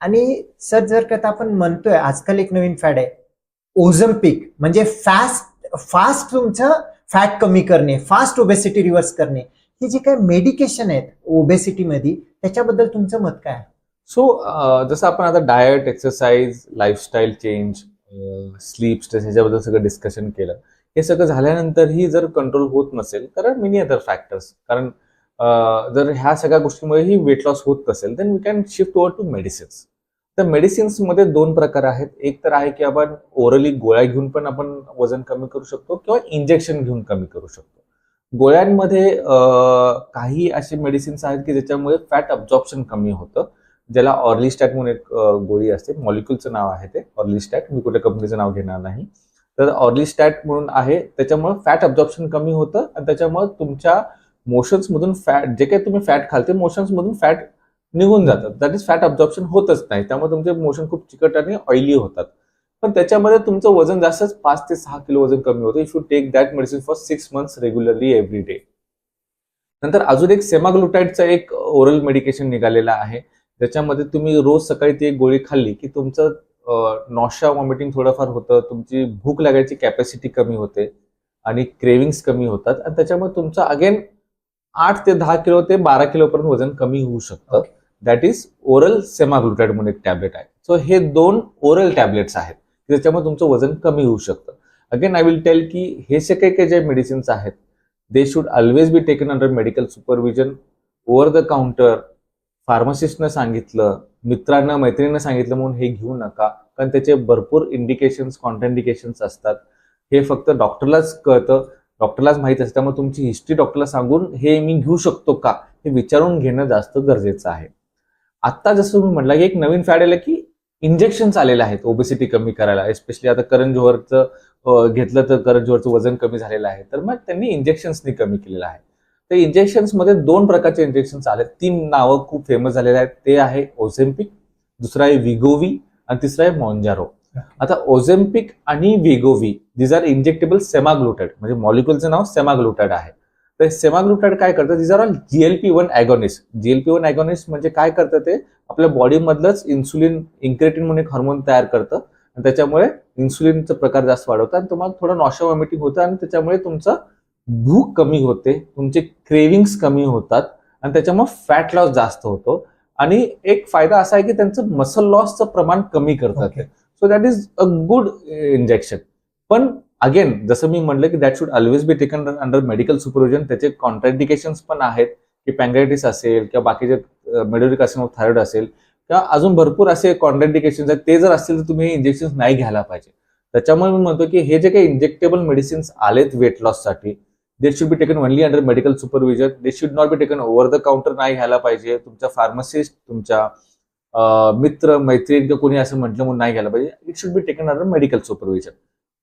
आणि सर जर का आपण म्हणतोय आजकाल एक नवीन फॅड आहे. ओझम्पिक म्हणजे फास्ट फास्ट तुमचं फॅट कमी करणे फास्ट ओबेसिटी रिव्हर्स करणे. ही जी काही मेडिकेशन आहेत ओबेसिटीमध्ये त्याच्याबद्दल तुमचं मत काय सो जसं आपण आता diet exercise lifestyle change sleep stress ह्याच्याबद्दल सगळं डिस्कशन केलं. हे सगळं झाल्यानंतरही जर कंट्रोल होत नसेल कारण मेनी अदर फॅक्टर्स कारण जर ह्या सगळ्या गोष्टींमुळे ही वेट लॉस होत नसेल then we can shift over to medicines तर मेडिसिन्समध्ये दोन प्रकार आहेत. एक तर आहे की आपण ओरली गोळ्या घेऊन पण आपण वजन कमी करू शकतो किंवा इंजेक्शन घेऊन कमी करू शकतो. गोळ्यांमध्ये काही असे मेडिसिन्स आहेत की ज्याच्यामुळे फॅट अब्झॉर्प्शन कमी होतं. ज्याला ऑर्लिस्टॅट म्हणून एक गोळी असते. मॉलिक्युलचं नाव आहे ते ऑर्लिस्टॅट मी कुठल्या कंपनीचं नाव घेणार नाही. तर ऑर्लिस्टॅट म्हणून आहे. त्याच्यामुळे फॅट अब्झॉर्प्शन कमी होतं आणि त्याच्यामुळे तुमच्या मोशन्समधून फॅट जे काही तुम्ही फॅट खाल ते मोशन्स मधून फॅट निघून जातात. दॅट इज फॅट अब्झॉर्प्शन होतच नाही. त्यामुळे तुमचे मोशन खूप चिकट आणि ऑइली होतात. पण त्याच्यामध्ये तुमचं वजन जास्तच पाच ते सहा किलो वजन कमी होतं. If you take that medicine for six months regularly every day नंतर अजून एक सेमाग्लुटाईडचं एक ओरल मेडिकेशन निघालेलं आहे. ज्याच्यामध्ये तुम्ही रोज सकाळी ती एक गोळी खाल्ली की तुमचं नॉशा वॉमिटिंग थोडंफार होतं. तुमची भूक लागायची कॅपॅसिटी कमी होते. आणि क्रेविंग्स कमी होतात. आणि त्याच्यामुळे तुमचं अगेन आठ ते दहा किलो ते बारा किलोपर्यंत वजन कमी होऊ शकतं. दॅट इज ओरल सेमाग्लुटाईड म्हणून एक टॅबलेट आहे. सो हे दोन ओरल टॅबलेट्स आहेत ज्याच्यामुळे तुमचं वजन कमी होऊ शकतं. अगेन आय विल टेल की हे जे काही काही जे मेडिसिन्स आहेत they should always be taken under medical supervision over the counter फार्मासिस्टनं सांगितलं मित्रांना मैत्रिणीनं सांगितलं म्हणून हे घेऊ नका. कारण त्याचे भरपूर इंडिकेशन्स कॉन्ट्राइंडिकेशन्स असतात. हे फक्त डॉक्टरलाच कळतं. डॉक्टरलाच माहीत असतं. त्यामुळे तुमची हिस्ट्री डॉक्टरला सांगून हे मी घेऊ शकतो का हे विचारून घेणं जास्त गरजेचं आहे. आत्ता जसं तुम्ही म्हटलं की एक नवीन फॅड आलं की इंजेक्शन्स आलेले आहेत ओबेसिटी कमी करायला. एस्पेशली आता करण जोहरचं घेतलं तर करण जोहरचं वजन कमी झालेलं आहे. तर मग त्यांनी इंजेक्शन्सनी कमी केलेलं आहे. तर इंजेक्शन्समध्ये दोन प्रकारचे इंजेक्शन्स आले. तीन नावं खूप फेमस झालेले आहेत. ते आहे ओझेम्पिक दुसरं आहे विगोवी आणि तिसरं आहे मॉन्जारो आता ओझेम्पिक आणि Wegovy these are injectable semaglutide म्हणजे मॉलिक्युलचं नाव सेमाग्लुटेड आहे. तर सेमाग्लुटेड काय करतं? These are all GLP one agonist GLP one agonist म्हणजे काय करतं ते? आपल्या बॉडीमधलंच इन्सुलिन इन्क्रेटिन म्हणून एक हार्मोन तयार करतं. आणि त्याच्यामुळे इन्सुलिनचा प्रकार जास्त वाढवतं आणि तुम्हाला थोडं नॉशा वॉमिटिंग होतं आणि त्याच्यामुळे तुमचं भूक कमी होते तुमचे क्रेविंग्स कमी होतात आणि त्याच्यामुळे फॅट लॉस जास्त होतो. आणि एक फायदा असा आहे की त्यांचं मसल लॉसचं प्रमाण कमी करतात Okay. So that is a good injection पण अगेन जसं मी म्हटलं की that should always be taken under medical supervision त्याचे कॉन्ट्राडिकेशन्स पण आहेत की पँग्रायटिस असेल किंवा बाकीचे मेडोरिक असेल थायरॉइड असेल किंवा अजून भरपूर असे कॉन्ट्राडिकेशन्स आहेत. ते जर असतील तर तुम्ही हे इंजेक्शन नाही घ्यायला पाहिजे. त्याच्यामुळे मी म्हणतो की हे जे काही इंजेक्टेबल मेडिसिन्स आलेत weight लॉससाठी they should be taken only under medical supervision they should not be taken over the counter नाही घ्यायला पाहिजे. तुमच्या फार्मसिस्ट तुमच्या मित्र मैत्रीण किंवा कोणी असं म्हटलं म्हणून नाही घ्यायला पाहिजे. It should be taken under medical supervision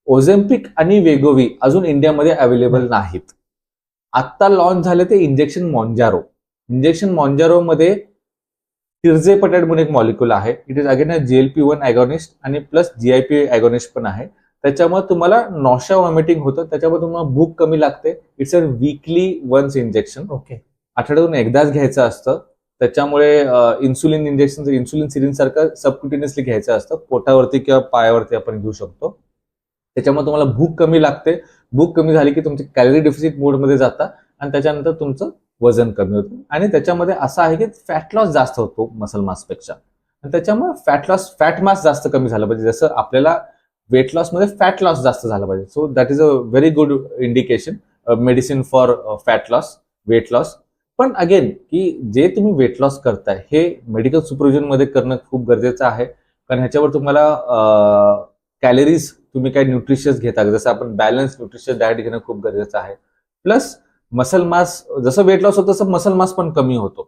Ozempic आणि वेगोवी अजून इंडियामध्ये अवेलेबल नाहीत. आत्ता लॉन्च झाले ते इंजेक्शन मॉन्जारो इंजेक्शन मॉन्जारो मध्ये तिर्जेपटेड म्हणून एक मॉलिक्युल आहे. It is again a GLP one agonist आणि प्लस जीआयपी ॲगोनिस्ट पण आहे. त्याच्यामुळे तुम्हाला नॉशा वॉमिटिंग होतं. त्याच्यामुळे तुम्हाला भूक कमी लागते. It's a weekly once injection okay आठवड्यातून एकदाच घ्यायचं असतं. त्याच्यामुळे इन्सुलिन इंजेक्शन इन्सुलिन सिरिन सारखं सबक्युटिनियसली घ्यायचं असतं पोटावरती किंवा पायावरती आपण घेऊ शकतो. त्याच्यामुळे तुम्हाला भूक कमी लागते. भूक कमी झाली की तुमची कॅलरी डेफिसिट मोडमध्ये जाता आणि त्याच्यानंतर तुमचं वजन कमी होतं. आणि त्याच्यामध्ये असं आहे की फॅट लॉस जास्त होतो मसल मासपेक्षा आणि त्याच्यामुळे फॅट लॉस फॅट मास जास्त कमी झालं पाहिजे. जसं आपल्याला वेट लॉसमध्ये फॅट लॉस जास्त झाला पाहिजे. So that is a very good indication medicine for fat loss weight loss पण अगेन की जे तुम्ही वेट लॉस करताय हे मेडिकल सुपरविजनमध्ये करणं खूप गरजेचं आहे. कारण ह्याच्यावर तुम्हाला कॅलरीज तुम्ही काय न्यूट्रिशियस घेता. जसं आपण बॅलन्स न्यूट्रिशियस डाएट घेणं खूप गरजेचं आहे. प्लस मसल मास जसं वेट लॉस होतं तसं मसल मास पण कमी होतो.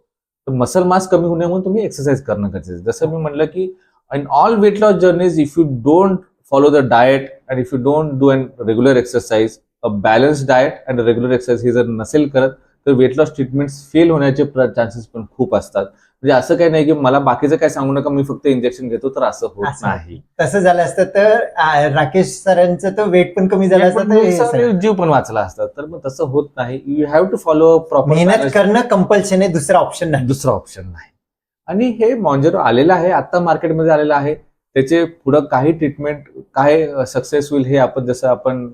तर मसल मास कमी होण्यामुळे तुम्ही एक्सरसाइज करणं गरजेचं आहे. जसं मी म्हटलं की in all weight loss journeys if you don't follow the diet and if you don't do an regular exercise a balance diet and regular exercise हे जर नसेल करत तर वेट लॉस ट्रीटमेंट फेल होण्याचे चान्सेस पण खूप असतात. म्हणजे असं काही नाही की मला बाकीचं काय सांगू नका मी फक्त इंजेक्शन घेतो तर असं होत. नाही. तसं झालं असतं तर राकेश सरांचं तर वेट पण कमी झालं असतं. जीव पण वाचला असता. तर मग तसं होत नाही. You have to follow proper मेहनत करणं कंपल्शन आहे दुसरा ऑप्शन नाही. दुसरा ऑप्शन नाही. आणि हे मॉन्जेरो आलेलं आहे आता मार्केटमध्ये आलेलं आहे. त्याचे पुढं काही ट्रीटमेंट काय सक्सेस होईल हे आपण जसं आपण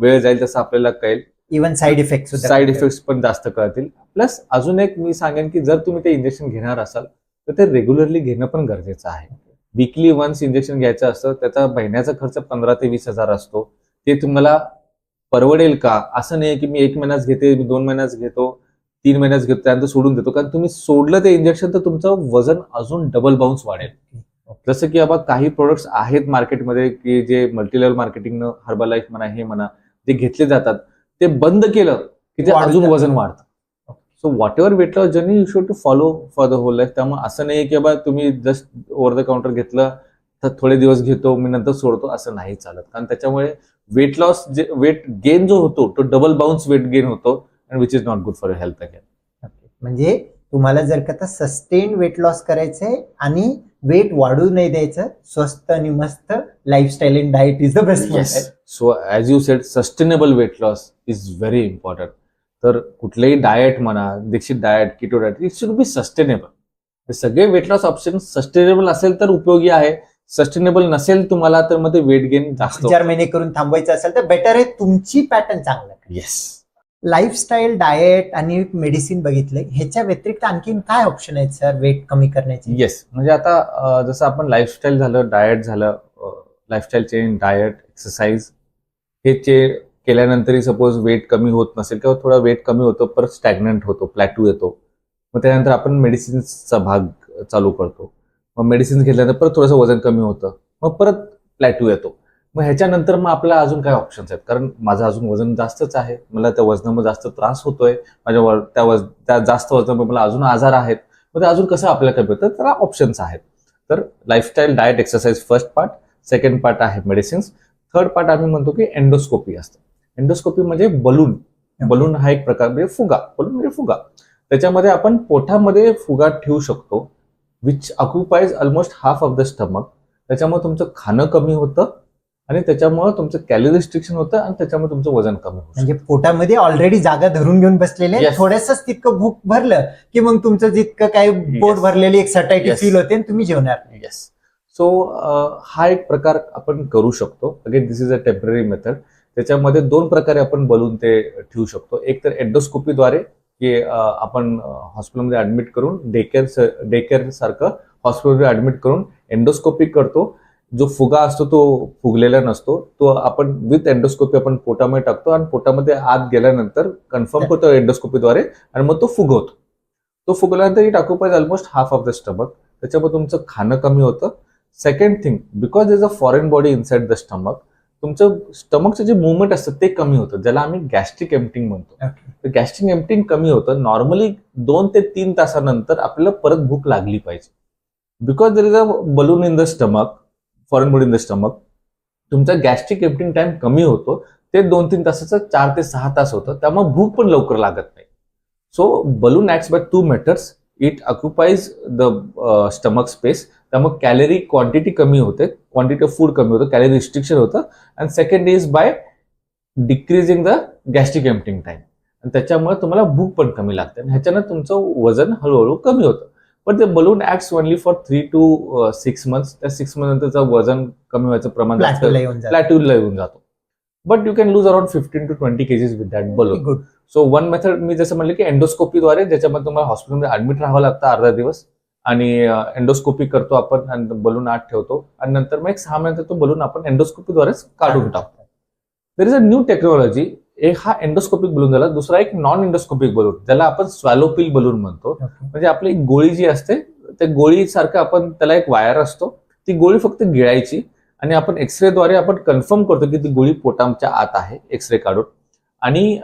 वेळ जाईल तसं आपल्याला कळेल. इव्हन साईड इफेक्ट सुद्धा साईड इफेक्ट्स पण जास्त कळतील. प्लस अजून एक मी सांगेन की जर तुम्ही ते इंजेक्शन घेणार असाल तर ते रेग्युलरली घेणं पण गरजेचं आहे. वीकली वन्स इंजेक्शन घ्यायचं असतं त्याचा महिन्याचा खर्च पंधरा ते वीस हजार असतो. ते तुम्हाला परवडेल का? असं नाही की मी एक महिन्याच घेते मी दोन महिन्याच घेतो तीन महिन्याच घेतो त्यानंतर सोडून देतो. कारण तुम्ही सोडलं ते इंजेक्शन तर तुमचं वजन अजून डबल बाउन्स वाढेल. जसं की बाबा काही प्रोडक्ट्स आहेत मार्केटमध्ये की जे मल्टीलेवल मार्केटिंगनं हर्बल लाईफ म्हणा हे म्हणा जे घेतले जातात. ते बंद केलं की ते अजून. वजन वाढतं. So whatever weight loss journey you should to follow for the whole life त्यामुळे असं नाही की बाबा तुम्ही जस्ट ओव्हर द काउंटर घेतलं तर थोडे दिवस घेतो मी नंतर सोडतो असं नाही चालत. कारण त्याच्यामुळे वेट लॉस जे वेट गेन जो होतो तो डबल बाउन्स वेट गेन होतो and which is not good for health again. म्हणजे तुम्हाला जर का सस्टेन वेट लॉस करायचंय आणि वेट वाढू नाही द्यायचं स्वस्त आणि मस्त lifestyle and diet is the best so as you said sustainable weight loss is very important तर कुठलेही डाएट म्हणा Dixit diet keto diet it should be sustainable हे सगळे वेट लॉस ऑप्शन सस्टेनेबल असेल तर उपयोगी आहे. सस्टेनेबल नसेल तुम्हाला तर मग ते वेट गेन जास्त चार महिने करून थांबवायचं असेल तर बेटर आहे तुमची पॅटर्न चांगलं येस लाईफस्टाईल डाएट आणि मेडिसिन बघितलंय ह्याच्या व्यतिरिक्त आणखीन काय ऑप्शन आहेत सर वेट कमी करण्याचे? येस म्हणजे आता जसं आपण लाईफस्टाईल झालं डाएट झालं लाईफस्टाईल चेंज डायट एक्सरसाइज हे चे केल्यानंतरही सपोज वेट कमी होत नसेल किंवा थोडा वेट कमी होतो परत स्टॅग्नंट होतो प्लॅटू येतो मग त्यानंतर आपण मेडिसिन्सचा भाग चालू करतो. मग मेडिसिन्स घेतल्यानंतर परत थोडंसं वजन कमी होतं मग परत प्लॅटू येतो. मग ह्याच्यानंतर मग आपला अजून काय ऑप्शन्स आहेत? कारण माझं अजून वजन जास्तच आहे मला त्या वजनामध्ये जास्त त्रास होतोय माझ्या व- त्या वज त्या जास्त वजनामुळे मला अजून आजार आहेत मग ते अजून कसं आपल्याला कमी होतं? त्याला ऑप्शन्स आहेत. तर lifestyle diet exercise first part second part आहे मेडिसिन्स थर्ड पार्ट आम्ही म्हणतो की एंडोस्कोपी असतं. एंडोस्कोपी म्हणजे बलून बलून हा एक प्रकार म्हणजे फुगा. बलून म्हणजे फुगा. त्याच्यामध्ये आपण पोटामध्ये फुगा ठेवू शकतो which occupies almost half of the stomach त्याच्यामुळे तुमचं खाणं कमी होतं आणि त्याच्यामुळे तुमचं कॅलरी रिस्ट्रिक्शन होतं आणि त्याच्यामुळे तुमचं वजन कमी होतं म्हणजे पोटामध्ये ऑलरेडी जागा धरून घेऊन बसलेले Yes. थोडंसं तितकं भूक भरलं की मग तुमचं जितकं काय पोट Yes. भरलेली एक सटायटी Yes. फील होते आणि तुम्ही जेवणार. येस सो हा एक प्रकार आपण करू शकतो. Again this is a temporary method त्याच्यामध्ये दोन प्रकारे आपण बलून ते ठेवू शकतो. एक तर एंडोस्कोपीद्वारे की आपण हॉस्पिटलमध्ये ऍडमिट करून डेकेअर डेकेअर सारखं हॉस्पिटलमध्ये ऍडमिट करून एंडोस्कोपी करतो. जो फुगा असतो तो फुगलेला नसतो. तो आपण विथ एंडोस्कोपी आपण पोटामध्ये टाकतो आणि पोटामध्ये आत गेल्यानंतर कन्फर्म करतो एंडोस्कोपीद्वारे आणि मग तो फुगवतो. तो फुगल्यानंतर it occupies almost half of the stomach त्याच्यामुळे तुमचं खाणं कमी होतं. Second thing because is a foreign body inside the stomach तुमचं स्टमकचं जे मुवमेंट असतं ते कमी होतं. ज्याला आम्ही गॅस्ट्रिक एम्पटिंग म्हणतो. तर गॅस्ट्रिक एम्पटिंग कमी होतं. नॉर्मली दोन ते तीन तासानंतर आपल्याला परत भूक लागली पाहिजे. Because there is a balloon in the stomach foreign body in the stomach तुमचा गॅस्ट्रिक एम्पटिंग टाइम कमी होतो. ते दोन तीन तासाचं चार ते सहा तास होतं. त्यामुळे भूक पण लवकर लागत नाही. So balloon acts by two methods it occupies the stomach space त्यामुळे कॅलरी क्वांटिटी कमी होते क्वांटिटी ऑफ फूड कमी होतं कॅलरी रिस्ट्रिक्शन होतं. And second is by decreasing the gastric emptying time आणि त्याच्यामुळे तुम्हाला भूक पण कमी लागते. आणि ह्याच्यानं तुमचं वजन हळूहळू कमी होतं. पण ते balloon acts only for three to six months त्या सिक्स मंथ नंतरचं वजन कमी व्हायचं प्रमाण Plateau ला येऊन जातं. प्लॅट्यूला येऊन जातो. But you can lose around fifteen to twenty kgs with that balloon so one method मी जसं म्हणलं की एंडोस्कोपीद्वारे ज्याच्यामध्ये तुम्हाला हॉस्पिटलमध्ये ऍडमिट राहावं लागतं अर्धा दिवस. आणि एंडोस्कोपी करतो आपण बलून आत ठेवतो. आणि नंतर मग एक सहा महिन्यात तो बलून आपण एंडोस्कोपीद्वारेच काढून टाकतो. There is a new technology एक हा एंडोस्कोपिक बलून झाला. दुसरा एक नॉन एंडोस्कोपिक बलून ज्याला आपण स्वॅलोपिल बलून म्हणतो. म्हणजे आपली एक गोळी जी असते त्या गोळीसारखं आपण त्याला एक वायर असतो. ती गोळी फक्त गिळायची आणि आपण एक्सरेद्वारे आपण कन्फर्म करतो की ती गोळी पोटाच्या आत आहे एक्सरे काढून. आणि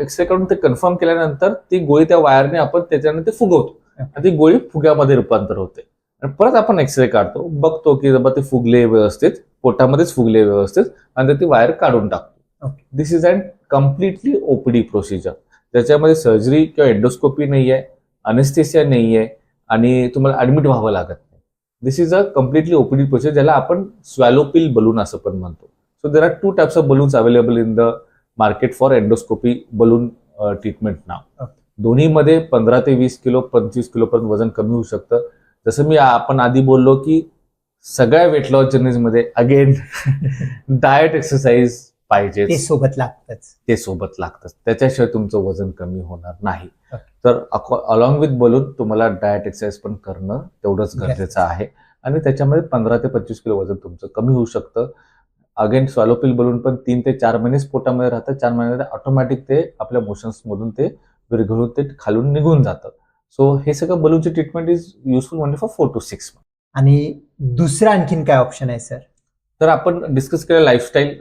एक्सरे काढून ते कन्फर्म केल्यानंतर ती गोळी त्या वायरने आपण त्याच्याने ते फुगवतो. ती गोळी फुग्यामध्ये रूपांतर होते. आणि परत आपण एक्सरे काढतो बघतो की बाबा ते फुगले व्यवस्थित पोटामध्येच फुगले व्यवस्थित आणि ती वायर काढून टाकतो. This is and completely OPD procedure ज्याच्यामध्ये सर्जरी किंवा एंडोस्कोपी नाही आहे अनेस्थेसिया नाही आहे आणि तुम्हाला ऍडमिट व्हावं लागत नाही. This is a completely OPD process ज्याला आपण स्वॅलोपिल बलून असं पण म्हणतो. So there are two types of balloons available in the market for endoscopy balloon treatment now. दोन्हीमध्ये पंधरा ते वीस किलो पंचवीस किलो पर्यंत वजन कमी होऊ शकतं. जसं मी आपण आधी बोललो की सगळ्या वेट लॉस जर्नीजमध्ये अगेन डाएट एक्सरसाइज पाहिजे ते सोबत लागतच. ते सोबत लागतं त्याच्याशिवाय तुमचं वजन कमी होणार नाही. तर अलॉंग विथ बोलून तुम्हाला डाएट एक्सरसाइज पण करणं तेवढंच गरजेचं आहे. आणि त्याच्यामध्ये पंधरा ते पंचवीस किलो वजन तुमचं कमी होऊ शकतं. अगेन स्वॅलोपिल बोलून पण तीन ते चार महिनेच पोटामध्ये राहतं. चार महिन्यामध्ये ऑटोमॅटिक ते आपल्या मोशन्स मधून ते विरघळून ते खालून निघून जातं. सो हे सगळं बलूनची treatment is useful only for four to six आणि दुसरं आणखीन काय ऑप्शन आहे सर तर आपण डिस्कस केलं लाईफस्टाईल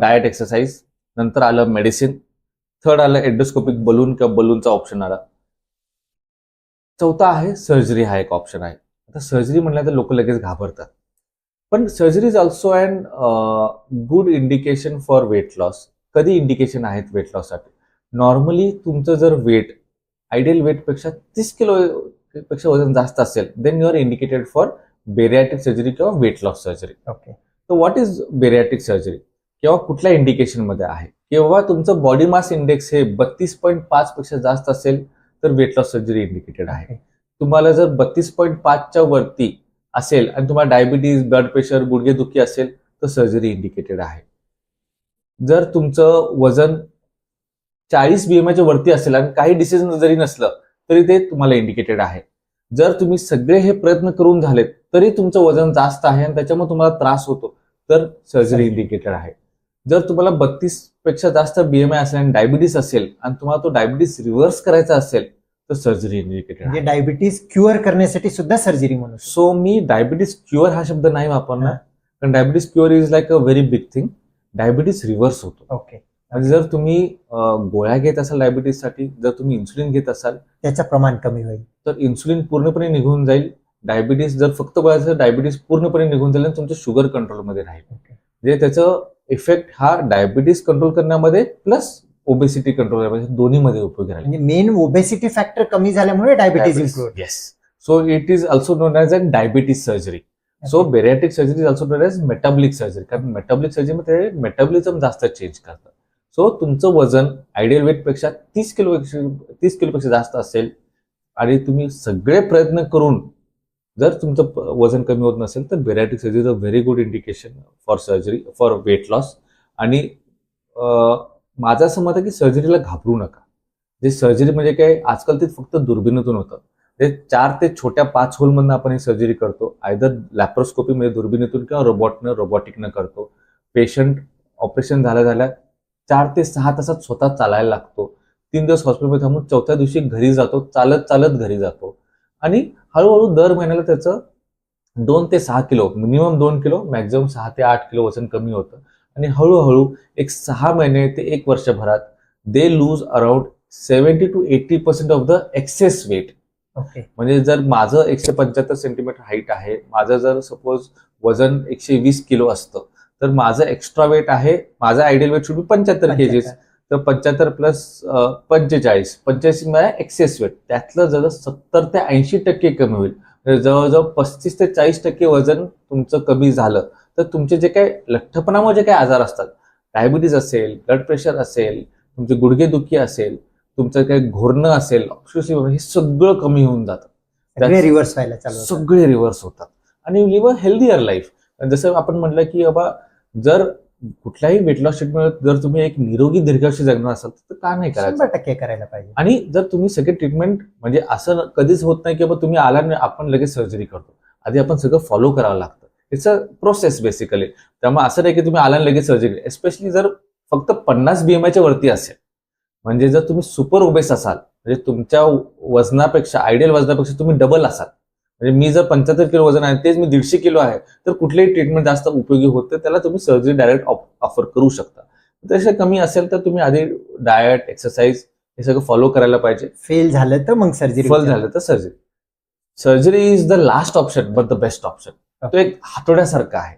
डाएट एक्सरसाइज नंतर आलं मेडिसिन थर्ड आलं एंडोस्कोपिक बलून किंवा बलूनचा ऑप्शन आला. चौथा आहे सर्जरी हा एक ऑप्शन आहे. आता सर्जरी म्हणलं तर लोक लगेच घाबरतात. पण surgery is also and good indication for weight loss कधी इंडिकेशन आहेत वेट लॉससाठी नॉर्मली तुमचं जर वेट आयडियल वेटपेक्षा तीस किलो पेक्षा वजन जास्त असेल then you are indicated for bariatric surgery किंवा वेट लॉस सर्जरी ओके तर व्हॉट इज बेरियाटिक सर्जरी किंवा कुठल्या इंडिकेशनमध्ये आहे? किंवा तुमचं बॉडी मास इंडेक्स हे बत्तीस पॉईंट पाच पेक्षा जास्त असेल तर वेट लॉस सर्जरी इंडिकेटेड आहे. तुम्हाला जर बत्तीस पॉईंट पाचच्या वरती असेल आणि तुम्हाला डायबिटीज ब्लड प्रेशर गुडघेदुखी असेल तर सर्जरी इंडिकेटेड आहे. जर तुमचं वजन चाळीस बीएमआयच्या वरती असेल आणि काही डिसिजन जरी नसलं तरी ते तुम्हाला इंडिकेटेड आहे. जर तुम्ही सगळे हे प्रयत्न करून झालेत तरी तुमचं वजन जास्त आहे आणि त्याच्यामुळे तुम्हाला त्रास होतो. तर सर्जरी. इंडिकेटेड आहे. जर तुम्हाला बत्तीसपेक्षा जास्त बीएमआय असेल आणि डायबिटीस असेल आणि तुम्हाला तो डायबिटीस रिव्हर्स करायचा असेल तर सर्जरी इंडिकेटेड म्हणजे आहे. डायबिटीज क्युअर करण्यासाठी सुद्धा सर्जरी म्हणू शकतो. सो मी डायबिटीस क्युअर हा शब्द नाही वापरणार. कारण diabetes cure is like a very big thing diabetes reverse होतो. ओके म्हणजे जर तुम्ही गोळ्या घेत असाल डायबिटीससाठी जर तुम्ही इन्सुलिन घेत असाल त्याचं प्रमाण कमी होईल. तर इन्सुलिन पूर्णपणे निघून जाईल. डायबिटीस जर फक्त असेल डायबिटीस पूर्णपणे निघून जाईल आणि तुमचं शुगर कंट्रोलमध्ये राहील. म्हणजे त्याचं इफेक्ट हा डायबिटीस कंट्रोल करण्यामध्ये प्लस ओबेसिटी कंट्रोल करण्यामध्ये दोन्हीमध्ये उपयोगी राहील. म्हणजे मेन ओबेसिटी फॅक्टर कमी झाल्यामुळे diabetes yes so it is also known as a diabetes surgery so bariatric surgery is also known as metabolic surgery कारण मेटाबॉलिक सर्जरीमध्ये मेटाबॉलिझम जास्त चेंज करतं. सो तुमचं वजन आयडियल वेटपेक्षा तीस किलो तीस किलोपेक्षा जास्त असेल. आणि तुम्ही सगळे प्रयत्न करून जर तुमचं वजन कमी होत नसेल तर bariatric surgery is a very good indication for surgery for weight loss आणि माझं असं मत आहे की सर्जरीला घाबरू नका. जे सर्जरी म्हणजे काय आजकाल ते फक्त दुर्बिणीतून होतं. ते चार ते छोट्या पाच होलमधनं आपण ही सर्जरी करतो आयदर लॅप्रोस्कोपी म्हणजे दुर्बिणीतून किंवा रोबॉटनं रोबोटिकनं करतो. पेशंट ऑपरेशन झाल्या झाल्या चार ते सहा तासात स्वतः चालायला लागतो. तीन दिवस हॉस्पिटलमध्ये थांबून चौथ्या दिवशी घरी जातो चालत चालत घरी जातो. आणि हळूहळू दर महिन्याला त्याचं दोन ते सहा किलो मिनिमम दोन किलो मॅक्झिमम सहा ते आठ किलो वजन कमी होतं. आणि हळूहळू एक सहा महिने ते एक वर्षभरात they lose around seventy to eighty percent of the excess weight okay म्हणजे जर माझं एकशे पंच्याहत्तर सेंटीमीटर हाईट आहे माझं जर सपोज वजन एकशे वीस किलो असतं तर माझं एक्स्ट्रा वेट आहे. माझं आयडियल वेट शुड बी पंच्याहत्तर केजीस तर पंच्याहत्तर प्लस पंचेचाळीस. पंच्याऐंशी म्हणजे एक्सेस वेट त्यातलं जर सत्तर ते ऐंशी टक्के कमी होईल. म्हणजे जवळजवळ पस्तीस ते चाळीस टक्के वजन तुमचं कमी झालं. तर तुमचे जे काही लठ्ठपणामुळे जे काही आजार असतात डायबिटीज असेल ब्लड प्रेशर असेल तुमचे गुडघेदुखी असेल तुमचं काही घोरणं असेल obsessive हे सगळं कमी होऊन जातं. रिव्हर्स व्हायला. सगळे रिव्हर्स होतात. आणि लिव्ह अ हेल्दियर लाईफ जसं आपण म्हटलं की बाबा जर कुठल्याही वेट लॉस ट्रीटमेंट जर तुम्ही एक निरोगी दीर्घायुष्य जगणार असाल तर का नाही करायचं? शंभर टक्के करायला पाहिजे. आणि जर तुम्ही सगळे ट्रीटमेंट म्हणजे असं कधीच होत नाही की बाबा तुम्ही आला आणि आपण लगेच सर्जरी करतो. आधी आपण सगळं फॉलो करावं लागतं. इट्स अ प्रोसेस बेसिकली त्यामुळे असं नाही की तुम्ही आला आणि लगेच सर्जरी एस्पेशली जर फक्त पन्नास बीएमआयच्या वरती असेल. म्हणजे जर तुम्ही सुपर ओबेस असाल म्हणजे तुमच्या वजनापेक्षा आयडियल वजनापेक्षा तुम्ही डबल असाल म्हणजे मी जर पंच्याहत्तर किलो वजन आहे तेच मी दीडशे किलो आहे तर कुठलेही ट्रीटमेंट जास्त उपयोगी होत त्याला तुम्ही सर्जरी डायरेक्ट ऑफर करू शकता. त्यापेक्षा कमी असेल तर तुम्ही आधी डाएट एक्सरसाइज हे सगळं फॉलो करायला पाहिजे. फेल झालं तर मग सर्जरी फल झालं तर surgery surgery is the last option but the best option तो एक हातोड्यासारखा आहे.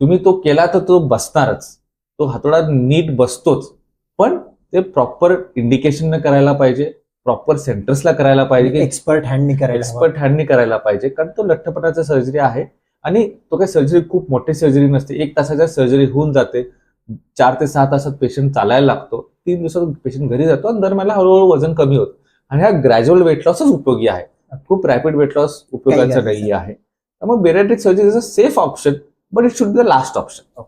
तुम्ही तो केला तर तो बसणारच. तो हातोडा नीट बसतोच. पण ते प्रॉपर इंडिकेशन करायला पाहिजे. प्रॉपर सेंटर्सला करायला पाहिजे की एक्सपर्ट हँडनी करायला. एक्सपर्ट हँडनी करायला पाहिजे. कारण तो लठ्ठपणाचा सर्जरी आहे आणि तो काही सर्जरी खूप मोठी सर्जरी नसते. एक तासाच्या सर्जरी होऊन जाते. चार ते सहा तासात पेशंट चालायला लागतो. तीन दिवसात पेशंट घरी जातो आणि दरम्यान हळूहळू वजन कमी होतं. आणि हा ग्रॅज्युअल वेट लॉसच उपयोगी आहे. खूप रॅपिड वेट लॉस उपयोगाचं नाही आहे. त्यामुळे bariatric surgery is a safe option but it should be the last option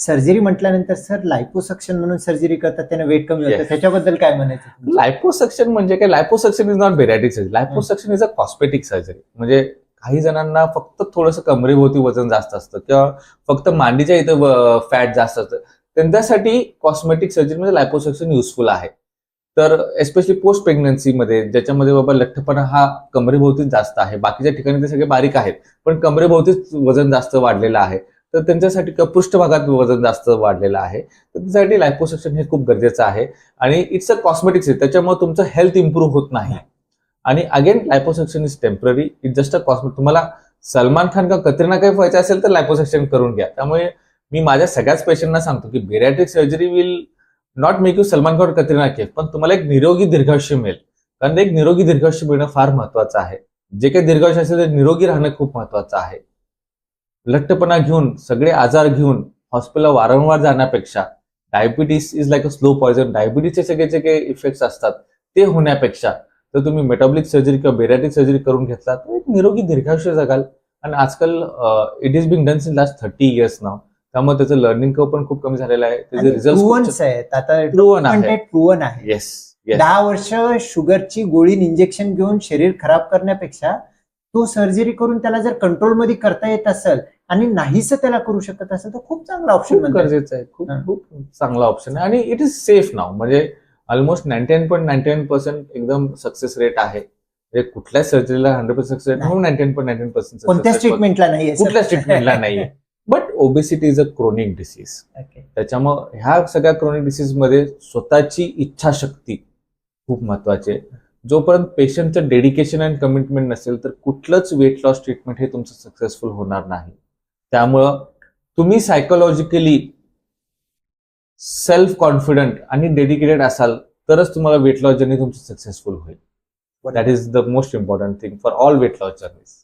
surgery म्हटल्यानंतर सर लायपोसक्शन म्हणून सर्जरी करतात त्याने वेट कमी होतं. Yes. त्याच्याबद्दल काय म्हणायचं? लायपोसक्शन म्हणजे काय? Liposuction is not bariatric surgery liposuction is a cosmetic surgery म्हणजे काही जणांना फक्त थोडंसं कमरेभोवती वजन जास्त असतं किंवा फक्त मांडीच्या इथं फॅट जास्त असतं. त्यांच्यासाठी कॉस्मेटिक सर्जरी म्हणजे लायपोसक्शन युजफुल आहे. तर एस्पेशली पोस्ट प्रेग्नन्सीमध्ये ज्याच्यामध्ये बाबा लठ्ठपणा हा कमरेभोवतीच जास्त आहे. बाकीच्या ठिकाणी ते सगळे बारीक आहेत. पण कमरेभोवतीच वजन जास्त वाढलेलं आहे. तर त्यांच्यासाठी पृष्ठभागात वजन जास्त वाढलेलं आहे. तर त्यासाठी लायपोसक्शन हे खूप गरजेचं आहे. आणि इट्स अ कॉस्मेटिक्स त्याच्यामुळे तुमचं हेल्थ इम्प्रूव्ह होत नाही. आणि again liposuction is temporary it just a cosmetic तुम्हाला सलमान खान का कतरीना काही व्हायचं असेल तर लायपोसक्शन करून घ्या. त्यामुळे मी माझ्या सगळ्याच पेशंटना सांगतो की bariatric surgery will not make you Salman Khan Katrina Kaif पण तुम्हाला एक निरोगी दीर्घायुष्य मिळेल. कारण एक निरोगी दीर्घायुष्य मिळणं फार महत्वाचं आहे. जे काही दीर्घायुष्य असेल ते निरोगी राहणं खूप महत्वाचं आहे. लठ्ठपणा घेऊन सगळे आजार घेऊन हॉस्पिटलला वारंवार जाण्यापेक्षा diabetes is like a slow poison डायबिटीसचे सगळे जे काही इफेक्ट्स असतात ते होण्यापेक्षा तर तुम्ही मेटाबॉलिक सर्जरी किंवा बेरॅटिक सर्जरी करून घेतला तर एक निरोगी दीर्घायुष्य जगाल. आणि आजकाल it is being done in last thirty years now त्यामुळे त्याचं लर्निंग कर्व पण खूप कमी झालेलं आहे. त्याचे रिझल्ट आता आहे आहे येस येस दहा वर्ष शुगरची गोळी इंजेक्शन घेऊन शरीर खराब करण्यापेक्षा तो सर्जरी करून त्याला जर कंट्रोलमध्ये करता येत असेल आणि नाहीच त्याला करू शकत असेल तर खूप चांगला ऑप्शन म्हणजे गरजेचं आहे. खूप हा. खूप चांगला ऑप्शन आहे. आणि इट इज सेफ नाव म्हणजे almost ninety nine point ninety nine percent एकदम सक्सेस रेट आहे. म्हणजे कुठल्याच सर्जरीला हंड्रेड पर्सेंट सक्सेस. म्हणून नाईन्टी पॉईंट नाईन्टी पर्सेंट कोणत्याच ट्रीटमेंटला नाही कुठल्याच ट्रीटमेंटला नाहीये but obesity is a chronic disease. त्याच्यामुळे ह्या सगळ्या क्रोनिक डिसीजमध्ये स्वतःची इच्छाशक्ती खूप महत्वाची आहे. जोपर्यंत पेशंटचं डेडिकेशन अँड कमिटमेंट नसेल तर कुठलंच वेट लॉस ट्रीटमेंट हे तुमचं सक्सेसफुल होणार नाही. त्यामुळं तुम्ही सायकोलॉजिकली सेल्फ कॉन्फिडंट आणि डेडिकेटेड असाल तरच तुम्हाला वेट लॉस जर्नी तुमची सक्सेसफुल होईल. That is the most important thing for all weight loss journeys